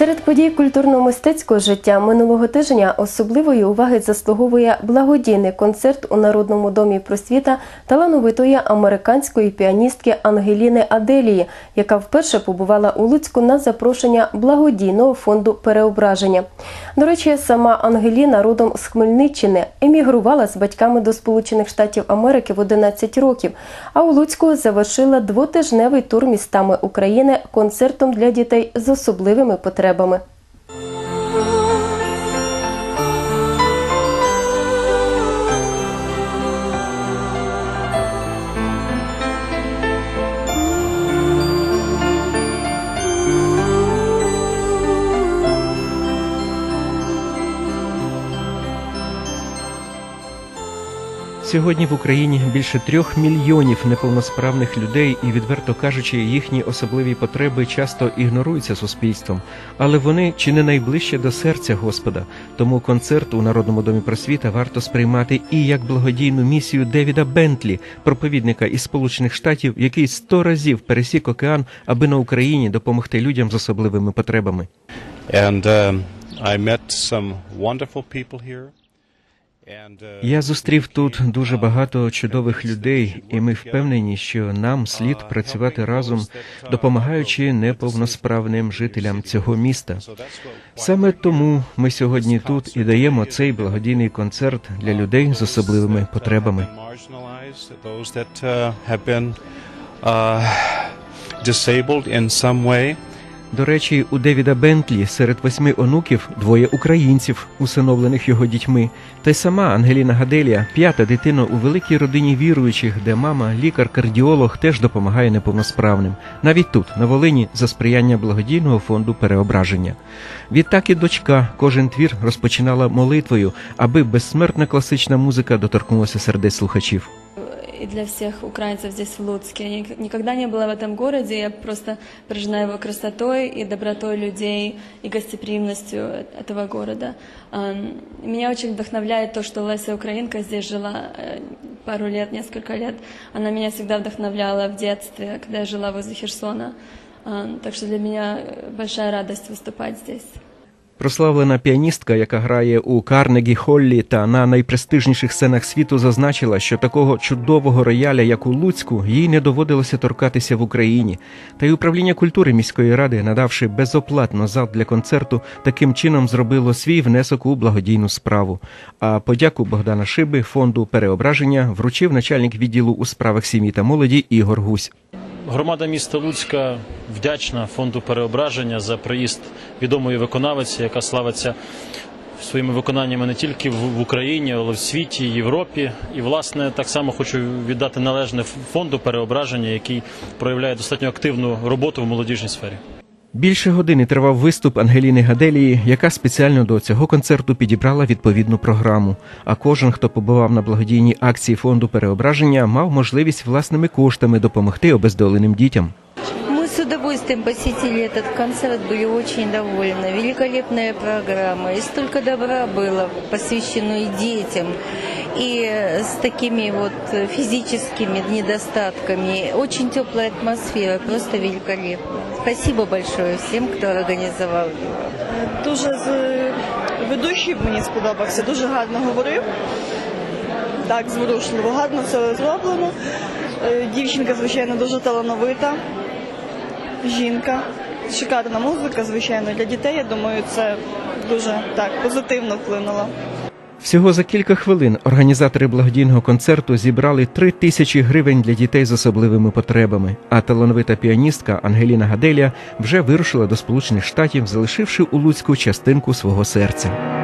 Серед подій культурно-мистецького життя минулого тижня особливої уваги заслуговує благодійний концерт у Народному домі просвіта талановитої американської піаністки Ангеліни Аделії, яка вперше побувала у Луцьку на запрошення благодійного фонду переображення. До речі, сама Ангеліна родом з Хмельниччини емігрувала з батьками до Сполучених Штатів Америки в 11 років, а у Луцьку завершила двотижневий тур містами України концертом для дітей з особливими потребами. bo Сьогодні в Україні більше трьох мільйонів неповносправних людей, і відверто кажучи, їхні особливі потреби часто ігноруються суспільством, але вони чи не найближче до серця Господа. Тому концерт у Народному домі просвіта варто сприймати і як благодійну місію Девіда Бентлі, проповідника із Сполучених Штатів, який сто разів пересік океан, аби на Україні допомогти людям з особливими потребами. And um, I met some wonderful people here. Я зустрів тут дуже багато чудових людей, і ми впевнені, що нам слід працювати разом, допомагаючи неповносправним жителям цього міста. Саме тому ми сьогодні тут і даємо цей благодійний концерт для людей з особливими потребами. uh, uh, disabled. До речі, у Девіда Бентлі серед восьми онуків двоє українців, усиновлених його дітьми, та й сама Ангеліна Гаделія, п'ята дитина у великій родині віруючих, де мама, лікар-кардіолог, теж допомагає неповносправним. Навіть тут, на Волині, за сприяння благодійного фонду переображення. Відтак і дочка кожен твір розпочинала молитвою, аби безсмертна класична музика доторкнулася сердець слухачів и для всех украинцев здесь в Луцке. Я ник- никогда не была в этом городе, я просто поражена его красотой и добротой людей и гостеприимностью э- этого города. Ам, Меня очень вдохновляет то, что Леся Украинка здесь жила э, пару лет, несколько лет. Она меня всегда вдохновляла в детстве, когда я жила возле Херсона. Ам, Так что для меня э, большая радость выступать здесь. Прославлена піаністка, яка грає у Карнегі Холлі та на найпрестижніших сценах світу, зазначила, що такого чудового рояля, як у Луцьку, їй не доводилося торкатися в Україні. Та й управління культури міської ради, надавши безоплатно зал для концерту, таким чином зробило свій внесок у благодійну справу. А подяку Богдана Шиби фонду переображення вручив начальник відділу у справах сім'ї та молоді Ігор Гусь. Громада міста Луцька вдячна фонду переображення за приїзд відомої виконавиці, яка славиться своїми виконаннями не тільки в Україні, але й в світі, Європі. І власне так само хочу віддати належне фонду переображення, який проявляє достатньо активну роботу в молодіжній сфері. Більше години тривав виступ Ангеліни Гаделії, яка спеціально до цього концерту підібрала відповідну програму. А кожен, хто побував на благодійній акції фонду переображення, мав можливість власними коштами допомогти обездоленим дітям. Мы с удовольствием посетили этот концерт, были очень довольны. Великолепная программа, и столько добра было посвящено и детям, и с такими вот физическими недостатками. Очень теплая атмосфера, просто великолепно. Спасибо большое всем, кто организовал. Дуже з ведучий мені сподобався, дуже гарно говорив. Так, зворушливо, гарно все зроблено. Е, Дівчинка, звичайно, дуже талановита. Жінка. Шикарна музика, звичайно, для дітей. Я думаю, це дуже так позитивно вплинуло. Всього за кілька хвилин організатори благодійного концерту зібрали три тисячі гривень для дітей з особливими потребами. А талановита піаністка Ангеліна Гаделія вже вирушила до Сполучених Штатів, залишивши у Луцьку частинку свого серця.